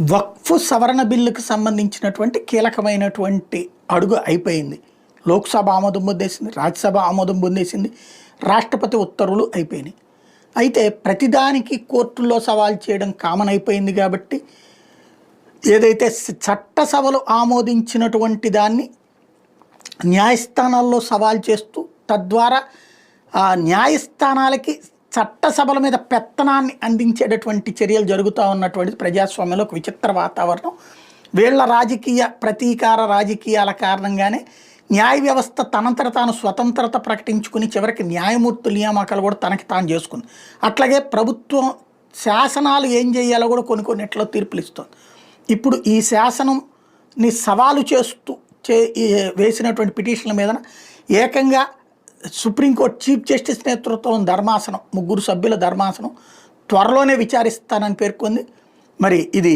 వక్ఫ్ సవరణ బిల్లుకు సంబంధించినటువంటి కీలకమైనటువంటి అడుగు అయిపోయింది. లోక్సభ ఆమోదం పొందేసింది రాజ్యసభ ఆమోదం పొందేసింది రాష్ట్రపతి ఉత్తర్వులు అయిపోయినాయి. అయితే ప్రతిదానికి కోర్టుల్లో సవాల్ చేయడం కామన్ అయిపోయింది కాబట్టి ఏదైతే చట్టసభలు ఆమోదించినటువంటి దాన్ని న్యాయస్థానాల్లో సవాల్ చేస్తూ తద్వారా ఆ న్యాయస్థానాలకి చట్టసభల మీద పెత్తనాన్ని అందించేటటువంటి చర్యలు జరుగుతూ ఉన్నటువంటిది ప్రజాస్వామ్యంలో ఒక విచిత్ర వాతావరణం. వీళ్ళ రాజకీయ ప్రతీకార రాజకీయాల కారణంగానే న్యాయ వ్యవస్థ తనంతట తాను స్వతంత్రత ప్రకటించుకుని చివరికి న్యాయమూర్తుల నియామకాలు కూడా తనకి తాను చేసుకుంది. అట్లాగే ప్రభుత్వం శాసనాలు ఏం చేయాలో కూడా కొన్ని కొన్నిట్లో తీర్పులు ఇస్తుంది. ఇప్పుడు ఈ శాసనంని సవాలు చేస్తూ చే వేసినటువంటి పిటిషన్ల మీద ఏకంగా సుప్రీంకోర్టు చీఫ్ జస్టిస్ నేతృత్వం ధర్మాసనం ముగ్గురు సభ్యుల ధర్మాసనం త్వరలోనే విచారిస్తానని పేర్కొంది. మరి ఇది